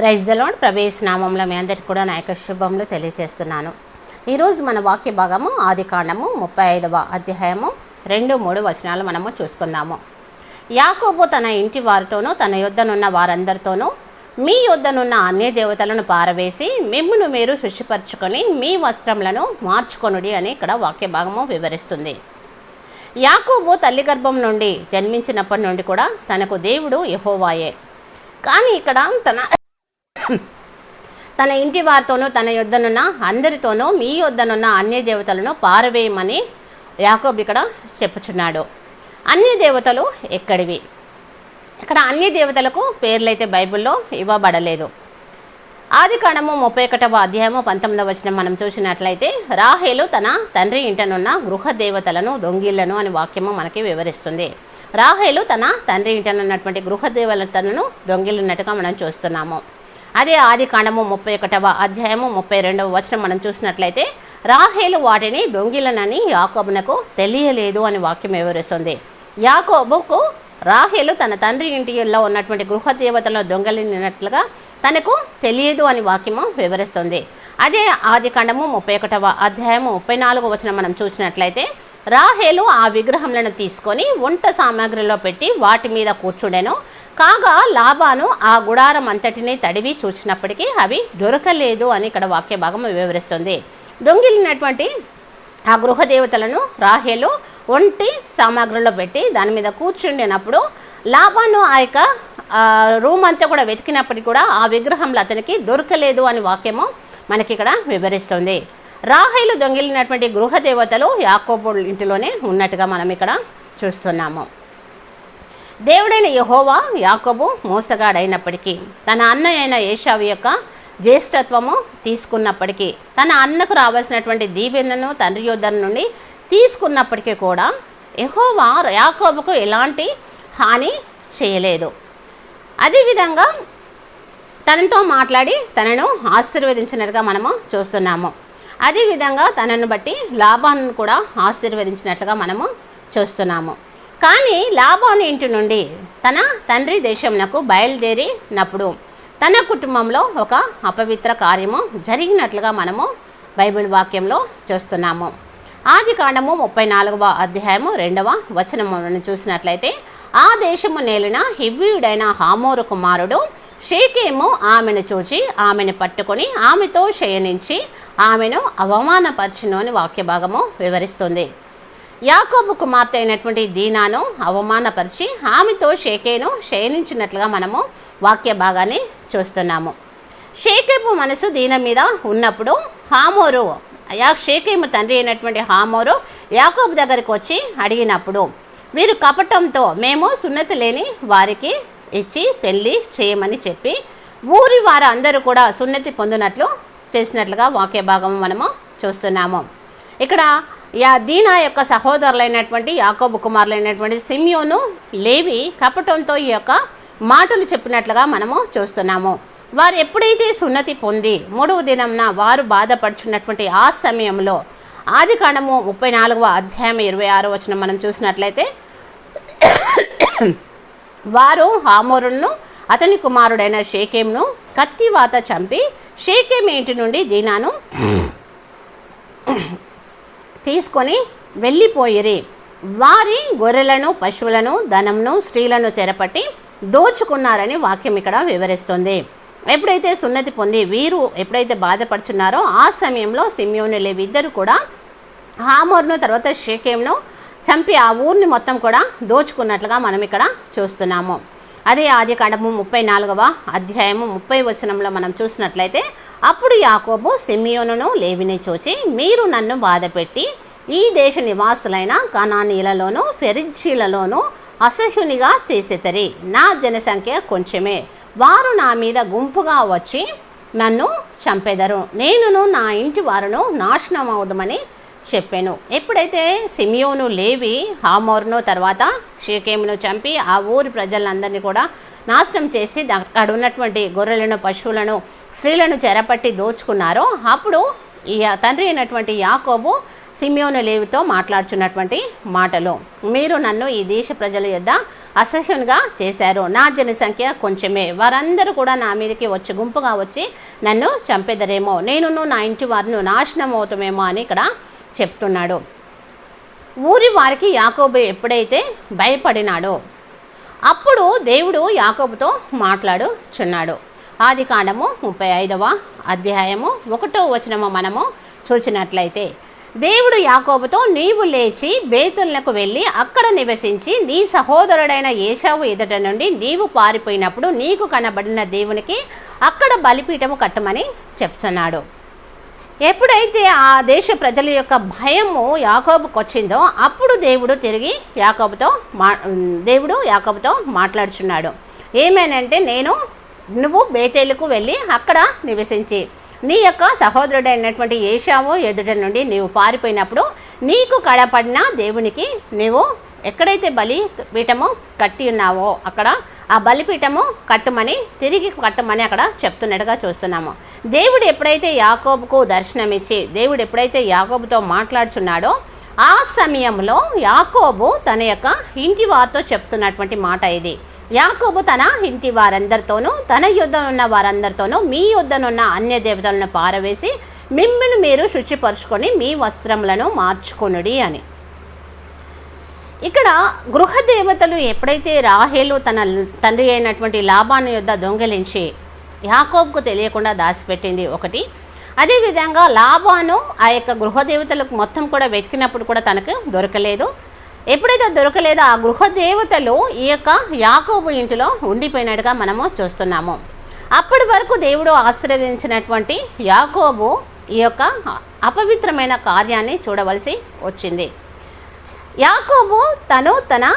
Praise దలోడ్ ప్రవేశ నామంలో మీ అందరికీ కూడా నా యొక్క శుభములు తెలియజేస్తున్నాను. ఈరోజు మన వాక్య భాగము ఆది కాండము ముప్పై ఐదవ అధ్యాయము రెండు మూడు వచనాలు మనము చూసుకుందాము. యాకోబు తన ఇంటి వారితోనూ తన యొద్దనున్న వారందరితోనూ మీ యొద్దనున్న అన్య దేవతలను పారవేసి మిమ్మును మీరు శుచిపరచుకొని మీ వస్త్రములను మార్చుకొనుడి అని ఇక్కడ వాక్య భాగము వివరిస్తుంది. యాకోబు తల్లి గర్భం నుండి జన్మించినప్పటి నుండి కూడా తనకు దేవుడు యహోవాయే. కానీ ఇక్కడ తన తన ఇంటి వారితోనూ తన యొద్దనున్న అందరితోనూ మీ యొద్దనున్న అన్య దేవతలను పారవేయమని యాకోబ్ ఇక్కడ చెప్పుచున్నాడు. అన్య దేవతలు ఎక్కడివి? ఇక్కడ అన్ని దేవతలకు పేర్లైతే బైబిల్లో ఇవ్వబడలేదు. ఆది కాండము ముప్పై ఒకటవ అధ్యాయము పంతొమ్మిదవ వచనం మనం చూసినట్లయితే రాహేలు తన తండ్రి ఇంటనున్న గృహ దేవతలను దొంగిళ్ళను అని వాక్యము మనకి వివరిస్తుంది. రాహేలు తన తండ్రి ఇంటనున్నటువంటి గృహ దేవతలను దొంగిలినట్టుగా మనం చూస్తున్నాము. అదే ఆది కాండము ముప్పై ఒకటవ అధ్యాయము ముప్పై రెండవ వచనం మనం చూసినట్లయితే రాహేలు వాటిని దొంగిలనని యాకోబునకు తెలియలేదు అని వాక్యం వివరిస్తుంది. యాకోబుకు రాహేలు తన తండ్రి ఇంటిలో ఉన్నటువంటి గృహ దేవతలను దొంగలినట్లుగా తనకు తెలియదు అని వాక్యము వివరిస్తుంది. అదే ఆది కాండము ముప్పై ఒకటవ అధ్యాయము ముప్పై నాలుగు వచనం మనం చూసినట్లయితే రాహేలు ఆ విగ్రహములను తీసుకొని వంట సామాగ్రిలో పెట్టి వాటి మీద కూర్చుండెను. కాగా లాభాను ఆ గుడారం అంతటిని తడివి చూసినప్పటికీ అవి దొరకలేదు అని ఇక్కడ వాక్య భాగం వివరిస్తుంది. దొంగిలినటువంటి ఆ గృహదేవతలను రాహేలు ఒంటి సామాగ్రిలో పెట్టి దాని మీద కూర్చుండినప్పుడు లాభాను ఆ యొక్క రూమ్ అంతా కూడా వెతికినప్పటికీ కూడా ఆ విగ్రహంలో అతనికి దొరకలేదు అని వాక్యము మనకి ఇక్కడ వివరిస్తుంది. రాహేలు దొంగిలినటువంటి గృహదేవతలు యాకోబు ఇంటిలోనే ఉన్నట్టుగా మనం ఇక్కడ చూస్తున్నాము. దేవుడైన యహోవా యాకబు మోసగాడైనప్పటికీ తన అన్న అయిన ఏషావు యొక్క జ్యేష్ఠత్వము తీసుకున్నప్పటికీ తన అన్నకు రావాల్సినటువంటి దీవెనను తండ్రి యోధన నుండి తీసుకున్నప్పటికీ కూడా యహోవా యాకోబుకు ఎలాంటి హాని చేయలేదు. అదేవిధంగా తనతో మాట్లాడి తనను ఆశీర్వదించినట్టుగా మనము చూస్తున్నాము. అదేవిధంగా తనను బట్టి లాభాన్ని కూడా ఆశీర్వదించినట్లుగా మనము చూస్తున్నాము. కానీ లాభం ఇంటి నుండి? తన తండ్రి దేశంనకు బయలుదేరినప్పుడు తన కుటుంబంలో ఒక అపవిత్ర కార్యము జరిగినట్లుగా మనము బైబిల్ వాక్యంలో చూస్తున్నాము. ఆది కాండము ముప్పై నాలుగవ అధ్యాయము రెండవ వచనములను చూసినట్లయితే ఆ దేశము నేలిన హివ్యుడైన హామోరు కుమారుడు షేకేము ఆమెను చూచి ఆమెను పట్టుకొని ఆమెతో శయనించి ఆమెను అవమానపరచును అని వాక్య భాగము వివరిస్తుంది. యాకోబు కుమార్తె అయినటువంటి దీనాను అవమానపరిచి ఆమెతో షేకేను శయనించినట్లుగా మనము వాక్య భాగాన్ని చూస్తున్నాము. షేకేపు మనసు దీన మీద ఉన్నప్పుడు హామోరు యా షేకేము తండ్రి అయినటువంటి హామోరు యాకోబు దగ్గరికి వచ్చి అడిగినప్పుడు వీరు కపటంతో మేము సున్నతి లేని వారికి ఇచ్చి పెళ్ళి చేయమని చెప్పి ఊరి వారు అందరూ కూడా సున్నతి పొందినట్లు చేసినట్లుగా వాక్య భాగం మనము చూస్తున్నాము. ఇక్కడ యా దీనా యొక్క సహోదరులైనటువంటి యాకోబు కుమారులైనటువంటి సిమియోను లేవి కపటంతో ఈ యొక్క మాటలు చెప్పినట్లుగా మనము చూస్తున్నాము. వారు ఎప్పుడైతే సున్నతి పొంది మూడవ దినంన వారు బాధపడుచున్నటువంటి ఆ సమయంలో ఆది కాండము ముప్పై నాలుగవ అధ్యాయం ఇరవై ఆరో వచ్చిన మనం చూసినట్లయితే వారు హామోరును అతని కుమారుడైన షేకేంను కత్తివాత చంపి షేకేం ఇంటి నుండి దీనాను తీసుకొని వెళ్ళిపోయిరి. వారి గొర్రెలను పశువులను ధనంను స్త్రీలను చెరపట్టి దోచుకున్నారని వాక్యం ఇక్కడ వివరిస్తుంది. ఎప్పుడైతే సున్నతి పొంది వీరు ఎప్పుడైతే బాధపడుచున్నారో ఆ సమయంలో సిమ్యోను లేవి ఇద్దరు కూడా హామోర్ను తర్వాత షేకేమ్ను చంపి ఆ ఊరిని మొత్తం కూడా దోచుకున్నట్లుగా మనం ఇక్కడ చూస్తున్నాము. అదే ఆదికాండము ముప్పై నాలుగవ అధ్యాయము ముప్పై వచనంలో మనం చూసినట్లయితే అప్పుడు యాకోబు సిమియోనును లేవిని చూచి మీరు నన్ను బాధపెట్టి ఈ దేశ నివాసులైన కణానీలలోనూ ఫెరిజీలలోనూ అసహ్యునిగా చేసేతరి. నా జనసంఖ్య కొంచెమే. వారు నా మీద గుంపుగా వచ్చి నన్ను చంపెదరు. నేనును నా ఇంటి వారును నాశనం అవుదమని చెప్పాను. ఎప్పుడైతే సిమియోను లేవి హామోర్ను తర్వాత షీకేమును చంపి ఆ ఊరి ప్రజలందరినీ కూడా నాశనం చేసి అక్కడ ఉన్నటువంటి గొర్రెలను పశువులను స్త్రీలను చెరపట్టి దోచుకున్నారో అప్పుడు ఈ తండ్రి అయినటువంటి యాకోబు సిమియోను లేవితో మాట్లాడుచున్నటువంటి మాటలు. మీరు నన్ను ఈ దేశ ప్రజల యొద్ద అసహ్యంగా చేశారు. నా జనసంఖ్య కొంచెమే. వారందరూ కూడా నా మీదకి వచ్చి గుంపుగా వచ్చి నన్ను చంపెదరేమో. నేనును నా ఇంటి వారిను నాశనం అవుతామేమో అని ఇక్కడ చెప్తున్నాడు. ఊరి వారికి యాకోబు ఎప్పుడైతే భయపడినాడో అప్పుడు దేవుడు యాకోబుతో మాట్లాడుచున్నాడు. ఆది కాండము ముప్పై ఐదవ అధ్యాయము ఒకటో వచనము మనము చూసినట్లయితే దేవుడు యాకోబుతో నీవు లేచి బేతులకు వెళ్ళి అక్కడ నివసించి నీ సహోదరుడైన ఏషావు ఎదుట నుండి నీవు పారిపోయినప్పుడు నీకు కనబడిన దేవునికి అక్కడ బలిపీఠము కట్టమని చెప్తున్నాడు. ఎప్పుడైతే ఆ దేశ ప్రజల యొక్క భయము యాకోబుకు వచ్చిందో అప్పుడు దేవుడు తిరిగి యాకోబుతో మా దేవుడు యాకోబుతో మాట్లాడుచున్నాడు. ఏమేనంటే నేను నువ్వు బేతేలుకు వెళ్ళి అక్కడ నివసించి నీ యొక్క సహోదరుడైనటువంటి ఏషావు ఎదుట నుండి నీవు పారిపోయినప్పుడు నీకు కడపడిన దేవునికి నీవు ఎక్కడైతే బలి పీఠము కట్టి ఉన్నావో అక్కడ ఆ బలిపీఠము కట్టమని తిరిగి కట్టమని అక్కడ చెప్తున్నట్టుగా చూస్తున్నాము. దేవుడు ఎప్పుడైతే యాకోబుకు దర్శనమిచ్చి దేవుడు ఎప్పుడైతే యాకోబుతో మాట్లాడుచున్నాడో ఆ సమయంలో యాకోబు తన యొక్క ఇంటి వారితో చెప్తున్నటువంటి మాట ఇది. యాకోబు తన ఇంటి వారందరితోనూ తన యుద్ధనున్న వారందరితోనూ మీ యుద్ధనున్న అన్య దేవతలను పారవేసి మిమ్మల్ని మీరు శుచిపరుచుకొని మీ వస్త్రములను మార్చుకొనుడి అని. ఇక్కడ గృహ దేవతలు ఎప్పుడైతే రాహేలు తన తండ్రి అయినటువంటి లాభాన్ని యొద్ద దొంగిలించి యాకోబ్కు తెలియకుండా దాచిపెట్టింది ఒకటి. అదేవిధంగా లాభాను ఆ యొక్క గృహ దేవతలకు మొత్తం కూడా వెతికినప్పుడు కూడా తనకు దొరకలేదు. ఎప్పుడైతే దొరకలేదో ఆ గృహ దేవతలు ఈ యొక్క యాకోబు ఇంటిలో ఉండిపోయినట్టుగా మనము చూస్తున్నాము. అప్పటి వరకు దేవుడు ఆశీర్వదించినటువంటి యాకోబు ఈ యొక్క అపవిత్రమైన కార్యాన్ని చూడవలసి వచ్చింది. యాకోబు తను తన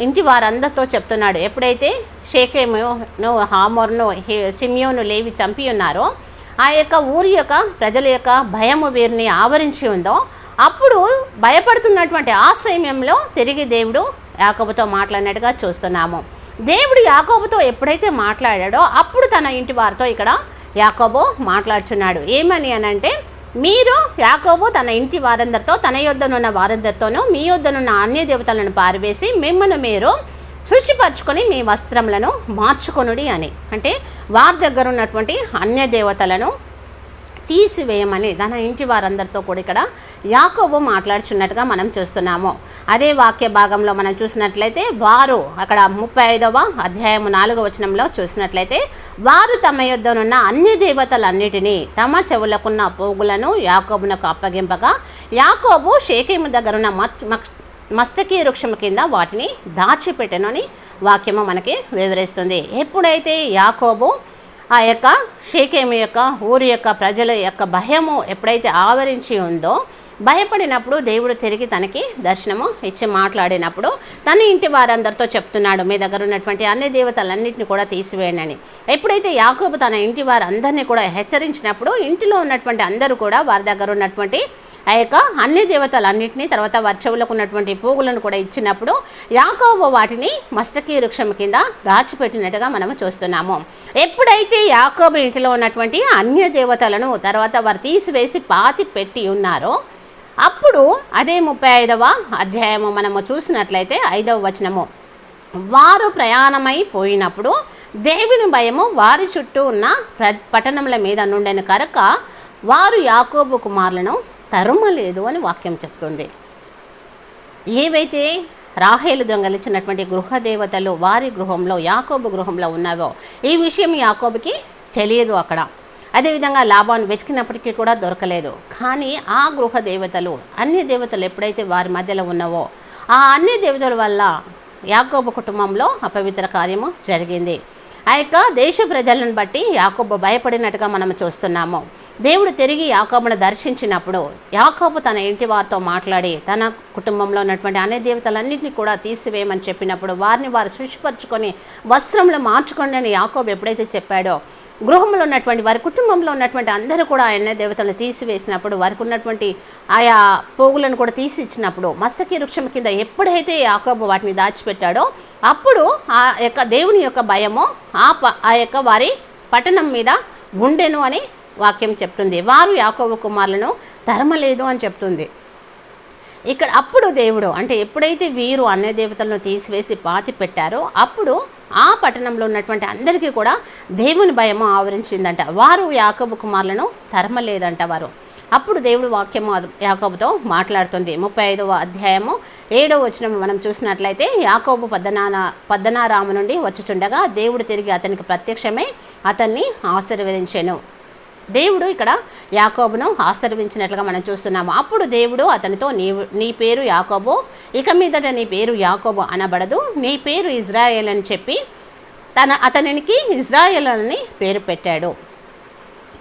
ఇంటి వారందరితో చెప్తున్నాడు. ఎప్పుడైతే షేకేమును హామోర్ను హే- సిమియోను లేవి చంపి ఉన్నారో ఆ యొక్క ఊరి యొక్క ప్రజల యొక్క భయము వీరిని ఆవరించి ఉందో అప్పుడు భయపడుతున్నటువంటి ఆ సమయంలో తిరిగి దేవుడు యాకోబుతో మాట్లాడినట్టుగా చూస్తున్నాము. దేవుడు యాకోబుతో ఎప్పుడైతే మాట్లాడాడో అప్పుడు తన ఇంటి వారితో ఇక్కడ యాకోబు మాట్లాడుచున్నాడు. ఏమని అనంటే మీరు యాకోబు తన ఇంటి వారందరితో తన యొద్దనున్న వారందరితోనూ మీ యొద్దనున్న అన్య దేవతలను పారివేసి మిమ్మల్ని మీరు శుచిపరచుకొని మీ వస్త్రములను మార్చుకొనుడి అని. అంటే వారి దగ్గర ఉన్నటువంటి అన్య దేవతలను తీసివేయమని తన ఇంటి వారందరితో కూడా ఇక్కడ యాకోబు మాట్లాడుచున్నట్టుగా మనం చూస్తున్నాము. అదే వాక్య భాగంలో మనం చూసినట్లయితే వారు అక్కడ ముప్పై ఐదవ అధ్యాయము నాలుగవ వచనంలో చూసినట్లయితే వారు తమ యుద్ధనున్న అన్ని దేవతలన్నిటినీ తమ చెవులకున్న పోగులను యాకోబునకు అప్పగింపగా యాకోబు షేకేము దగ్గరున్న మత్ మస్తకి వృక్షం కింద వాటిని దాచిపెట్టెను అని వాక్యము మనకి వివరిస్తుంది. ఎప్పుడైతే యాకోబు ఆ యొక్క షేకేమి యొక్క ఊరి యొక్క ప్రజల యొక్క భయము ఎప్పుడైతే ఆవరించి ఉందో భయపడినప్పుడు దేవుడు తిరిగి తనకి దర్శనము ఇచ్చి మాట్లాడినప్పుడు తన ఇంటి వారందరితో చెప్తున్నాడు మీ దగ్గర ఉన్నటువంటి అన్ని దేవతలన్నింటినీ కూడా తీసివేయనని ఎప్పుడైతే యాకోబు తన ఇంటి వారందరినీ కూడా హెచ్చరించినప్పుడు ఇంటిలో ఉన్నటువంటి అందరూ కూడా వారి దగ్గర ఉన్నటువంటి ఆ యొక్క అన్ని దేవతలన్నింటినీ తర్వాత వర్చవులకు ఉన్నటువంటి పోగులను కూడా ఇచ్చినప్పుడు యాకోబు వాటిని మస్తకి వృక్షం కింద దాచిపెట్టినట్టుగా మనము చూస్తున్నాము. ఎప్పుడైతే యాకోబు ఇంటిలో ఉన్నటువంటి అన్య దేవతలను తర్వాత వారు తీసివేసి పాతి పెట్టి ఉన్నారో అప్పుడు అదే ముప్పై ఐదవ అధ్యాయము మనము చూసినట్లయితే ఐదవ వచనము. వారు ప్రయాణమై పోయినప్పుడు దేవుని భయము వారి చుట్టూ ఉన్న ప్ర పట్టణముల మీద నుండెను కనుక వారు యాకోబు కుమారులను తరుమలేదు అని వాక్యం చెప్తుంది. ఏవైతే రాహేలు దొంగలిచ్చినటువంటి గృహ దేవతలు వారి గృహంలో యాకోబు గృహంలో ఉన్నావో ఈ విషయం యాకోబుకి తెలియదు అక్కడ. అదేవిధంగా లాభాన్ని వెతికినప్పటికీ కూడా దొరకలేదు. కానీ ఆ గృహ దేవతలు అన్ని దేవతలు ఎప్పుడైతే వారి మధ్యలో ఉన్నావో ఆ అన్ని దేవతల వల్ల యాకోబు కుటుంబంలో అపవిత్ర కార్యము జరిగింది. ఆ యొక్క దేశ ప్రజలను బట్టి యాకోబు భయపడినట్టుగా మనం చూస్తున్నాము. దేవుడు తిరిగి యాకోబును దర్శించినప్పుడు యాకోబు తన ఇంటి వారితో మాట్లాడి తన కుటుంబంలో ఉన్నటువంటి అనే దేవతలన్నింటినీ కూడా తీసివేయమని చెప్పినప్పుడు వారిని వారు శుచిపరచుకొని వస్త్రములు మార్చుకోండి అని యాకోబు ఎప్పుడైతే చెప్పాడో గృహంలో ఉన్నటువంటి వారి కుటుంబంలో ఉన్నటువంటి అందరూ కూడా ఆయన దేవతలను తీసివేసినప్పుడు వారికి ఉన్నటువంటి ఆయా పోగులను కూడా తీసి ఇచ్చినప్పుడు మస్తకి వృక్షం కింద ఎప్పుడైతే యాకోబు వాటిని దాచిపెట్టాడో అప్పుడు ఆ యొక్క దేవుని యొక్క భయము ఆ ప ఆ యొక్క వారి పట్టణం మీద ఉండెను అని వాక్యం చెప్తుంది. వారు యాకోబు కుమారులను ధర్మలేదు అని చెప్తుంది. ఇక్కడ అప్పుడు దేవుడు అంటే ఎప్పుడైతే వీరు అన్య దేవతలను తీసివేసి పాతి పెట్టారో అప్పుడు ఆ పట్టణంలో ఉన్నటువంటి అందరికీ కూడా దేవుని భయము ఆవరించిందంట. వారు యాకబు కుమారులను తరమలేదంట వారు. అప్పుడు దేవుడు వాక్యము అది యాకోబుతో మాట్లాడుతుంది. ముప్పై ఐదవ అధ్యాయము ఏడవ వచనం మనం చూసినట్లయితే యాకోబు పద్దనాన పద్దనారాము నుండి వచ్చుచుండగా దేవుడు తిరిగి అతనికి ప్రత్యక్షమై అతన్ని ఆశీర్వదించెను. దేవుడు ఇక్కడ యాకోబును ఆశీర్వించినట్లుగా మనం చూస్తున్నాము. అప్పుడు దేవుడు అతనితో నీ నీ పేరు యాకోబు ఇక మీదట నీ పేరు యాకోబు అనబడదు. నీ పేరు ఇజ్రాయేల్ అని చెప్పి తన అతనికి ఇజ్రాయేల్ అని పేరు పెట్టాడు.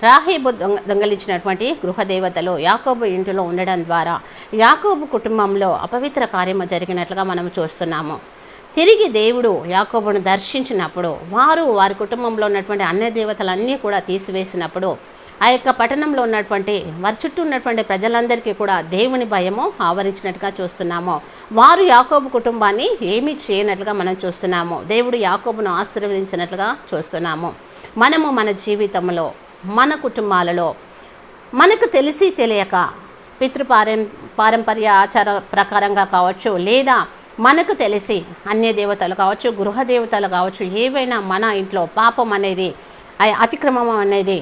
రాహేబు దొంగ దొంగలించినటువంటి గృహదేవతలు యాకోబు ఇంటిలో ఉండడం ద్వారా యాకోబు కుటుంబంలో అపవిత్ర కార్యము జరిగినట్లుగా మనం చూస్తున్నాము. తిరిగి దేవుడు యాకోబును దర్శించినప్పుడు వారు వారి కుటుంబంలో ఉన్నటువంటి అన్య దేవతలన్నీ కూడా తీసివేసినప్పుడు ఆ యొక్క పట్టణంలో ఉన్నటువంటి వారి చుట్టూ ఉన్నటువంటి ప్రజలందరికీ కూడా దేవుని భయము ఆవరించినట్టుగా చూస్తున్నాము. వారు యాకోబు కుటుంబాన్ని ఏమీ చేయనట్లుగా మనం చూస్తున్నాము. దేవుడు యాకోబును ఆశీర్వదించినట్లుగా చూస్తున్నాము. మనము మన జీవితంలో మన కుటుంబాలలో మనకు తెలిసి తెలియక పితృపారం పారంపర్య ఆచార ప్రకారంగా కావచ్చు లేదా మనకు తెలిసి అన్య దేవతలు కావచ్చు గృహ దేవతలు కావచ్చు ఏవైనా మన ఇంట్లో పాపం అనేది ఆ అతిక్రమం అనేది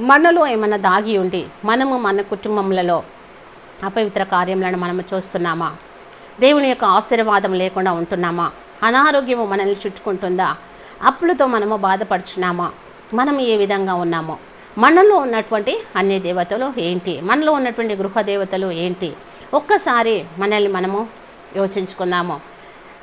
మనలో ఏమైనా దాగి ఉండి మనము మన కుటుంబములలో అపవిత్ర కార్యములను మనము చూస్తున్నామా? దేవుని యొక్క ఆశీర్వాదం లేకుండా ఉంటున్నామా? అనారోగ్యము మనల్ని చుట్టుకుంటుందా? అప్పులతో మనము బాధపడుచున్నామా? మనం ఏ విధంగా ఉన్నామో? మనలో ఉన్నటువంటి అన్ని దేవతలు ఏంటి? మనలో ఉన్నటువంటి గృహ దేవతలు ఏంటి? ఒక్కసారి మనల్ని మనము యోచించుకుందాము.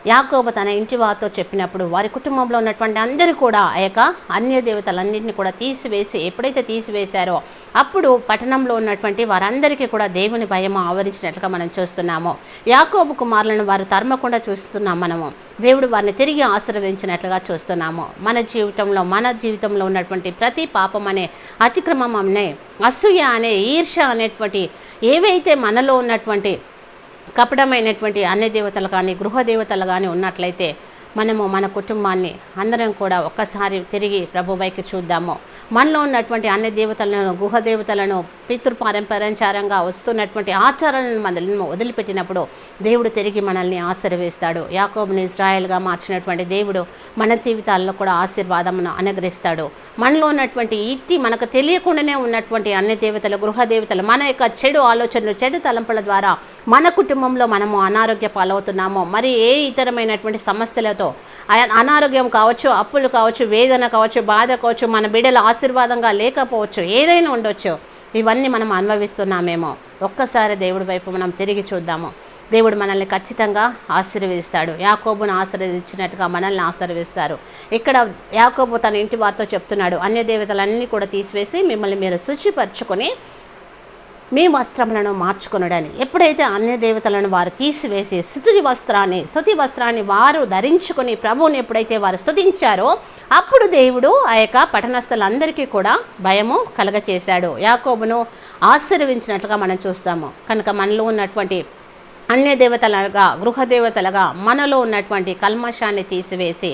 యాకోబు తన ఇంటి వారితో చెప్పినప్పుడు వారి కుటుంబంలో ఉన్నటువంటి అందరూ కూడా ఆ యొక్క అన్య దేవతలన్నింటినీ కూడా తీసివేసి ఎప్పుడైతే తీసివేశారో అప్పుడు పట్టణంలో ఉన్నటువంటి వారందరికీ కూడా దేవుని భయం ఆవరించినట్లుగా మనం చూస్తున్నాము. యాకోబు కుమారులను వారు తరమకుండా చూస్తున్నాం మనము. దేవుడు వారిని తిరిగి ఆశీర్వదించినట్లుగా చూస్తున్నాము. మన జీవితంలో మన జీవితంలో ఉన్నటువంటి ప్రతి పాపం అనే అతిక్రమం అనే అసూయ అనే ఈర్ష అనేటువంటి ఏవైతే మనలో ఉన్నటువంటి కపటమైనటువంటి అన్ని దేవతలు కానీ గృహ దేవతలు కానీ ఉన్నట్లయితే మనము మన కుటుంబాన్ని అందరం కూడా ఒక్కసారి తిరిగి ప్రభు వైపు చూద్దాము. మనలో ఉన్నటువంటి అన్ని దేవతలను గుహ దేవతలను పితృపారంపరంచారంగా వస్తున్నటువంటి ఆచారాలను మనల్ని వదిలిపెట్టినప్పుడు దేవుడు తిరిగి మనల్ని ఆశీర్వేస్తాడు యాకోబుని ఇజ్రాయెల్గా మార్చినటువంటి దేవుడు మన జీవితాల్లో కూడా ఆశీర్వాదమును అనుగ్రహిస్తాడు. మనలో ఉన్నటువంటి ఇట్టి మనకు తెలియకుండానే ఉన్నటువంటి అన్ని దేవతలు గృహ దేవతలు మన యొక్క చెడు ఆలోచనలు చెడు తలంపుల ద్వారా మన కుటుంబంలో మనము అనారోగ్య పాలవుతున్నామో మరి ఏ ఇతరమైనటువంటి సమస్యలతో అనారోగ్యం కావచ్చు అప్పులు కావచ్చు వేదన కావచ్చు బాధ కావచ్చు మన బిడ్డల ఆశీర్వాదంగా లేకపోవచ్చు ఏదైనా ఉండొచ్చు. ఇవన్నీ మనం అనుభవిస్తున్నామేమో. ఒక్కసారి దేవుడి వైపు మనం తిరిగి చూద్దాము. దేవుడు మనల్ని ఖచ్చితంగా ఆశీర్వదిస్తాడు. యాకోబును ఆశీర్వదించినట్టుగా మనల్ని ఆశీర్వదిస్తారు. ఇక్కడ యాకోబు తన ఇంటి వారితో చెప్తున్నాడు అన్య దేవతలన్నీ కూడా తీసివేసి మిమ్మల్ని మీరు శుచిపరచుకొని మీ వస్త్రములను మార్చుకొనడని. ఎప్పుడైతే అన్య దేవతలను వారు తీసివేసి స్థుతి వస్త్రాన్ని స్థుతి వస్త్రాన్ని వారు ధరించుకొని ప్రభువుని ఎప్పుడైతే వారు స్థుతించారో అప్పుడు దేవుడు ఆ యొక్క పట్టణస్థులందరికీ కూడా భయము కలగచేశాడు. యాకోబును ఆశీర్వించినట్లుగా మనం చూస్తాము. కనుక మనలో ఉన్నటువంటి అన్య దేవతలుగా గృహ దేవతలుగా మనలో ఉన్నటువంటి కల్మషాన్ని తీసివేసి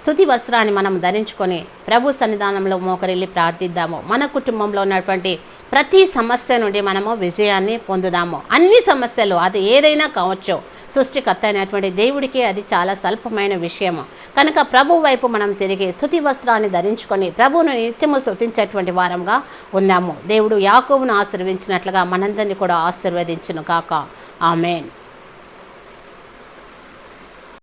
స్థుతి వస్త్రాన్ని మనం ధరించుకొని ప్రభు సన్నిధానంలో మోకరిల్లి ప్రార్థిద్దాము. మన కుటుంబంలో ఉన్నటువంటి ప్రతి సమస్య నుండి మనము విజయాన్ని పొందుదాము. అన్ని సమస్యలు అది ఏదైనా కావచ్చు సృష్టికర్త అయినటువంటి దేవుడికి అది చాలా స్వల్పమైన విషయము. కనుక ప్రభు వైపు మనం తిరిగి స్థుతి వస్త్రాన్ని ధరించుకొని ప్రభువును నిత్యము స్థుతించేటువంటి వారంగా ఉందాము దేవుడు యాకోబును ఆశీర్వించినట్లుగా మనందరినీ కూడా ఆశీర్వదించును కాక ఆమెన్.